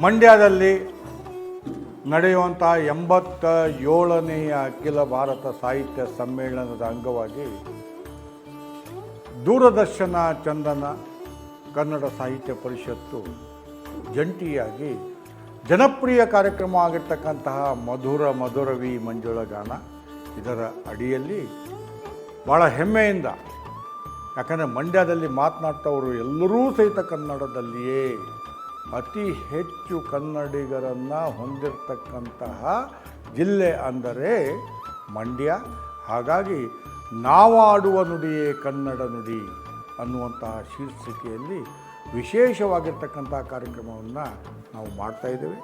ಮಂಡ್ಯದಲ್ಲಿ ನಡೆಯುವಂಥ ಎಂಬತ್ತ ಏಳನೆಯ ಅಖಿಲ ಭಾರತ ಸಾಹಿತ್ಯ ಸಮ್ಮೇಳನದ ಅಂಗವಾಗಿ ದೂರದರ್ಶನ ಚಂದನ ಕನ್ನಡ ಸಾಹಿತ್ಯ ಪರಿಷತ್ತು ಜಂಟಿಯಾಗಿ ಜನಪ್ರಿಯ ಕಾರ್ಯಕ್ರಮ ಆಗಿರ್ತಕ್ಕಂತಹ ಮಧುರ ಮಧುರವಿ ಮಂಜುಳ ಗಾನ ಇದರ ಅಡಿಯಲ್ಲಿ ಭಾಳ ಹೆಮ್ಮೆಯಿಂದ, ಯಾಕಂದರೆ ಮಂಡ್ಯದಲ್ಲಿ ಮಾತನಾಡ್ತವರು ಎಲ್ಲರೂ ಸಹಿತ ಕನ್ನಡದಲ್ಲಿಯೇ ಅತಿ ಹೆಚ್ಚು ಕನ್ನಡಿಗರನ್ನು ಹೊಂದಿರತಕ್ಕಂತಹ ಜಿಲ್ಲೆ ಅಂದರೆ ಮಂಡ್ಯ. ಹಾಗಾಗಿ ನಾವಾಡುವ ನುಡಿಯೇ ಕನ್ನಡ ನುಡಿ ಅನ್ನುವಂತಹ ಶೀರ್ಷಿಕೆಯಲ್ಲಿ ವಿಶೇಷವಾಗಿರ್ತಕ್ಕಂಥ ಕಾರ್ಯಕ್ರಮವನ್ನು ನಾವು ಮಾಡ್ತಾ ಇದ್ದೇವೆ.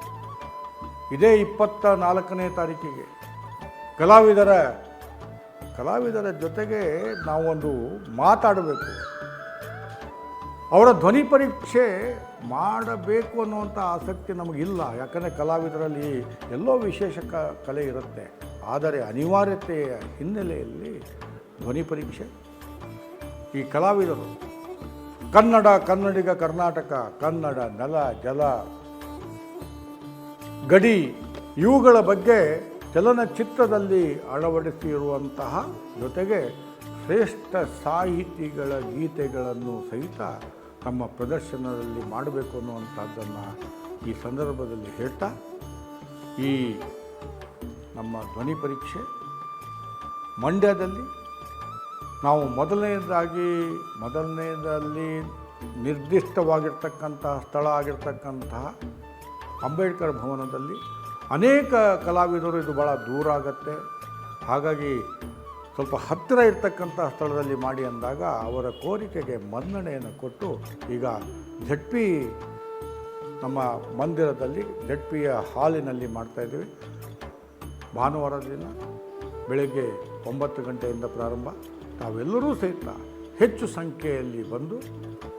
ಇದೇ ಇಪ್ಪತ್ತ ನಾಲ್ಕನೇ ತಾರೀಕಿಗೆ ಕಲಾವಿದರ ಕಲಾವಿದರ ಜೊತೆಗೆ ನಾವೊಂದು ಮಾತಾಡಬೇಕು. ಅವರ ಧ್ವನಿ ಪರೀಕ್ಷೆ ಮಾಡಬೇಕು ಅನ್ನುವಂಥ ಆಸಕ್ತಿ ನಮಗಿಲ್ಲ. ಯಾಕಂದರೆ ಕಲಾವಿದರಲ್ಲಿ ಎಲ್ಲೋ ವಿಶೇಷ ಕ, ಕಲೆ ಇರುತ್ತೆ. ಆದರೆ ಅನಿವಾರ್ಯತೆಯ ಹಿನ್ನೆಲೆಯಲ್ಲಿ ಧ್ವನಿ ಪರೀಕ್ಷೆ, ಈ ಕಲಾವಿದರು, ಕನ್ನಡ, ಕನ್ನಡಿಗ, ಕರ್ನಾಟಕ, ಕನ್ನಡ, ನೆಲ, ಜಲ, ಗಡಿ, ಇವುಗಳ ಬಗ್ಗೆ ಚಲನಚಿತ್ರದಲ್ಲಿ ಅಳವಡಿಸಿರುವಂತಹ ಜೊತೆಗೆ ಶ್ರೇಷ್ಠ ಸಾಹಿತಿಗಳ ಗೀತೆಗಳನ್ನು ಸಹಿತ ತಮ್ಮ ಪ್ರದರ್ಶನದಲ್ಲಿ ಮಾಡಬೇಕು ಅನ್ನುವಂಥದ್ದನ್ನು ಈ ಸಂದರ್ಭದಲ್ಲಿ ಹೇಳ್ತಾ, ಈ ನಮ್ಮ ಧ್ವನಿ ಪರೀಕ್ಷೆ ಮಂಡ್ಯದಲ್ಲಿ ನಾವು ಮೊದಲನೇದಾಗಿ, ಮೊದಲನೇದಲ್ಲಿ ನಿರ್ದಿಷ್ಟವಾಗಿರ್ತಕ್ಕಂತಹ ಸ್ಥಳ ಆಗಿರ್ತಕ್ಕಂತಹ ಅಂಬೇಡ್ಕರ್ ಭವನದಲ್ಲಿ ಅನೇಕ ಕಲಾವಿದರು ಇದು ಭಾಳ ದೂರ ಆಗತ್ತೆ. ಹಾಗಾಗಿ ಸ್ವಲ್ಪ ಹತ್ತಿರ ಇರ್ತಕ್ಕಂಥ ಸ್ಥಳದಲ್ಲಿ ಮಾಡಿ ಅಂದಾಗ ಅವರ ಕೋರಿಕೆಗೆ ಮನ್ನಣೆಯನ್ನು ಕೊಟ್ಟು ಈಗ ಜಡ್ ಪಿ ನಮ್ಮ ಮಂದಿರದಲ್ಲಿ ಜಡ್ ಪಿಯ ಹಾಲಿನಲ್ಲಿ ಮಾಡ್ತಾಯಿದ್ದೀವಿ ಭಾನುವಾರ ದಿನ ಬೆಳಗ್ಗೆ ಒಂಬತ್ತು ಗಂಟೆಯಿಂದ ಪ್ರಾರಂಭ. ತಾವೆಲ್ಲರೂ ಸಹಿತ ಹೆಚ್ಚು ಸಂಖ್ಯೆಯಲ್ಲಿ ಬಂದು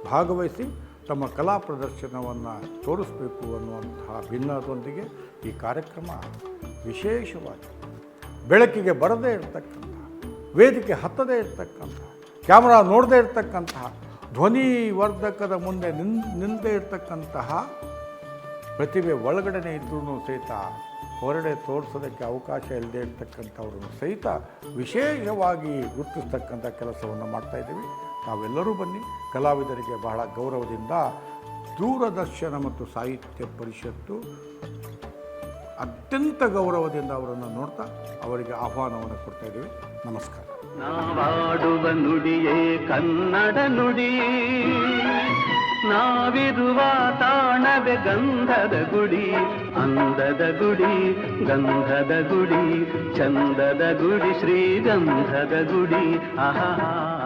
ಭಾಗವಹಿಸಿ ತಮ್ಮ ಕಲಾ ಪ್ರದರ್ಶನವನ್ನು ತೋರಿಸಬೇಕು ಅನ್ನುವಂತಹ ಭಿನ್ನದೊಂದಿಗೆ ಈ ಕಾರ್ಯಕ್ರಮ ವಿಶೇಷವಾಗಿ ಬೆಳಕಿಗೆ ಬರದೇ ಇರತಕ್ಕಂಥ ವೇದಿಕೆ ಹತ್ತದೇ ಇರತಕ್ಕಂತಹ ಕ್ಯಾಮ್ರಾ ನೋಡದೇ ಇರತಕ್ಕಂತಹ ಧ್ವನಿವರ್ಧಕದ ಮುಂದೆ ನಿನ್, ನಿಂದೇ ಇರತಕ್ಕಂತಹ ಪ್ರತಿಭೆ ಒಳಗಡೆನೆ ಇದ್ರೂ ಸಹಿತ ಹೊರಡೆ ತೋರಿಸೋದಕ್ಕೆ ಅವಕಾಶ ಇಲ್ಲದೆ ಇರತಕ್ಕಂಥವ್ರನ್ನು ಸಹಿತ ವಿಶೇಷವಾಗಿ ಗುರುತಿಸ್ತಕ್ಕಂಥ ಕೆಲಸವನ್ನು ಮಾಡ್ತಾ ಇದ್ದೀವಿ. ನಾವೆಲ್ಲರೂ ಬನ್ನಿ. ಕಲಾವಿದರಿಗೆ ಬಹಳ ಗೌರವದಿಂದ ದೂರದರ್ಶನ ಮತ್ತು ಸಾಹಿತ್ಯ ಪರಿಷತ್ತು ಅತ್ಯಂತ ಗೌರವದಿಂದ ಅವರನ್ನು ನೋಡ್ತಾ ಅವರಿಗೆ ಆಹ್ವಾನವನ್ನು ಕೊಡ್ತಾ ಇದ್ದೀವಿ. ನಮಸ್ಕಾರ. ನಾವಾಡುವ ನುಡಿಯೇ, ಕನ್ನಡ ನುಡಿ ನಾವಿರುವ ತಾಣದ ಗಂಧದ ಗುಡಿ, ಅಂದದ ಗುಡಿ, ಗಂಧದ ಗುಡಿ, ಚಂದದ ಗುಡಿ, ಶ್ರೀಗಂಧದ ಗುಡಿ, ಆಹಾ.